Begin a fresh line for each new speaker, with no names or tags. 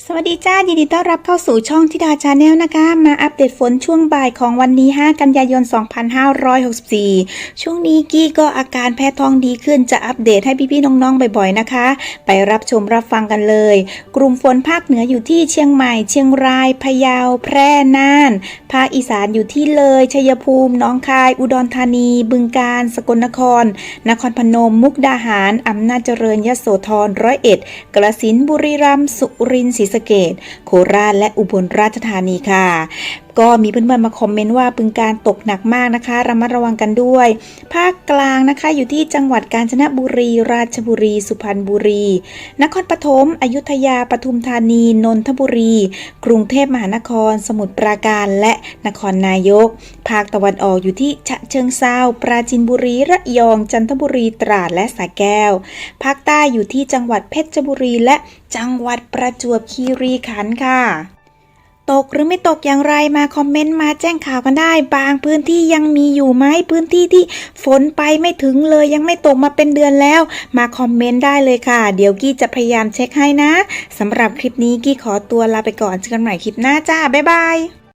สวัสดีจ้ายินดีต้อนรับเข้าสู่ช่องทิดาชาแนลนะคะ มาอัปเดตฝนช่วงบ่ายของวันนี้ 5 กันยายน 2564 ช่วงนี้กี้ก็อาการแพ้ท้องดีขึ้นจะอัปเดตให้พี่ๆน้องๆบ่อยๆนะคะ ไปรับชมรับฟังกันเลย กลุ่มฝนภาคเหนืออยู่ที่เชียงใหม่ เชียงรายพะเยา แพร่น่าน ภาคอีสานอยู่ที่เลยชัยภูมิน้องคาย อุดรธานี บึงกาฬสกลนคร นครพนม มุกดาหารอำนาจเจริญยโสธรร้อยเอ็ดกระสินบุรีรัมย์สุรินทร์ศรีสะเกษโคราชและอุบลราชธานีค่ะก็มีเพื่อนๆมาคอมเมนต์ว่าบึงการตกหนักมากนะคะระมัดระวังกันด้วย ภาคกลางนะคะอยู่ที่จังหวัดกาญจนบุรี ราชบุรี สุพรรณบุรี นครปฐมอยุธยาปทุมธานี นนทบุรี กรุงเทพมหานคร สมุทรปราการและนครนายก ภาคตะวันออกอยู่ที่ฉะเชิงเซาปราจินบุรีระยองจันทบุรีตราดและสระแก้ว ภาคใต้อยู่ที่จังหวัดเพชรบุรีและจังหวัดประจวบคีรีขันธ์ค่ะ ตกหรือไม่ตกอย่างไรมาคอมเมนต์มาแจ้งข่าวกันได้ บางพื้นที่ยังมีอยู่ไหมพื้นที่ที่ฝนไปไม่ถึงเลยยังไม่ตกมาเป็นเดือนแล้ว มาคอมเมนต์ได้เลยค่ะ เดี๋ยวกี้จะพยายามเช็คให้นะสำหรับคลิปนี้กี้ขอตัวลาไปก่อนเจอกันใหม่คลิปหน้าจ้าบ๊ายบาย